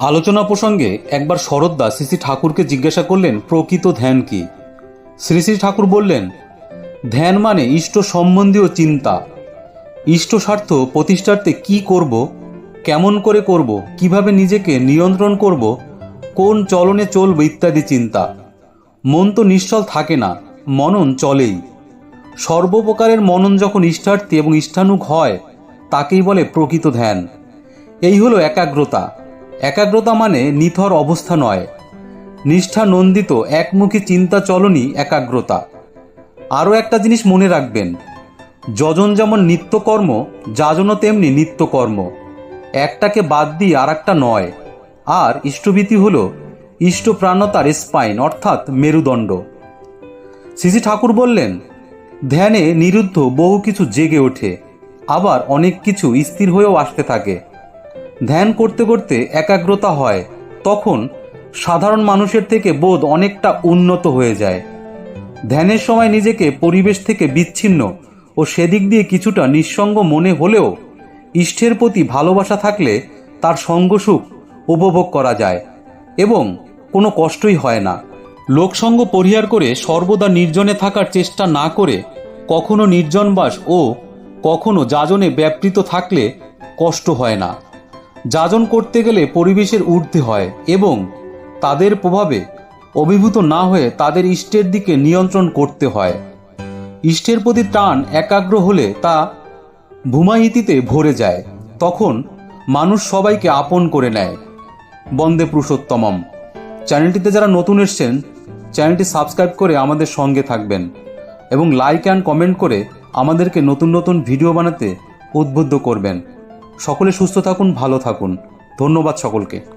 আলোচনা প্রসঙ্গে একবার শরৎদা শ্রী শ্রী ঠাকুরকে জিজ্ঞাসা করলেন, প্রকৃত ধ্যান কি? শ্রী শ্রী ঠাকুর বললেন, ধ্যান মানে ইষ্ট সম্বন্ধীয় চিন্তা। ইষ্ট স্বার্থ প্রতিষ্ঠার্থে কি করব? কেমন করে করব? কীভাবে নিজেকে নিয়ন্ত্রণ করব? কোন চলনে চলবে? ইত্যাদি চিন্তা। মন তো নিশ্চল থাকে না, মনন চলেই। সর্বপ্রকারের মনন যখন ইষ্টার্থী এবং ইষ্ঠানুক হয়, তাকেই বলে প্রকৃত ধ্যান। এই হলো একাগ্রতা। একাগ্রতা মানে নিথর অবস্থা নয়। নিষ্ঠা নন্দিত একমুখী চিন্তা চলনই একাগ্রতা। আরও একটা জিনিস মনে রাখবেন, যজন যেমন নিত্যকর্ম, যাজনও তেমনি নিত্যকর্ম। একটাকে বাদ দিয়ে আর একটা নয়। আর ইষ্টভীতি হল ইষ্টপ্রাণতার স্পাইন, অর্থাৎ মেরুদণ্ড। শ্রীজি ঠাকুর বললেন, ধ্যানে, নিরুদ্ধ বহু কিছু জেগে ওঠে, আবার অনেক কিছু স্থির হয়েও আসতে থাকে। ধ্যান করতে করতে একাগ্রতা হয়, তখন সাধারণ মানুষের থেকে বোধ অনেকটা উন্নত হয়ে যায়। ধ্যানের সময় নিজেকে পরিবেশ থেকে বিচ্ছিন্ন ও সেদিক দিয়ে কিছুটা নিঃসঙ্গ মনে হলেও ইষ্টের প্রতি ভালোবাসা থাকলে তার সঙ্গসুখ উপভোগ করা যায় এবং কোনো কষ্টই হয় না। লোকসঙ্গ পরিহার করে সর্বদা নির্জনে থাকার চেষ্টা না করে কখনো নির্জনবাস ও কখনো যাজনে ব্যাপৃত থাকলে কষ্ট হয় না। যাজন করতে গেলে পরিবেশের ঊর্ধ্বে হয় এবং তাদের প্রভাবে অভিভূত না হয়ে তাদের ইষ্টের দিকে নিয়ন্ত্রণ করতে হয়। ইষ্টের প্রতি টান একাগ্র হলে তা ভূমাহিতিতে ভরে যায়। তখন মানুষ সবাইকে আপন করে নেয়। বন্দে পুরুষোত্তমম। চ্যানেলটিতে যারা নতুন এসছেন, চ্যানেলটি সাবস্ক্রাইব করে আমাদের সঙ্গে থাকবেন এবং লাইক অ্যান্ড কমেন্ট করে আমাদেরকে নতুন নতুন ভিডিও বানাতে উদ্বুদ্ধ করবেন। সকলে সুস্থ থাকুন ভালো থাকুন। ধন্যবাদ সকলকে।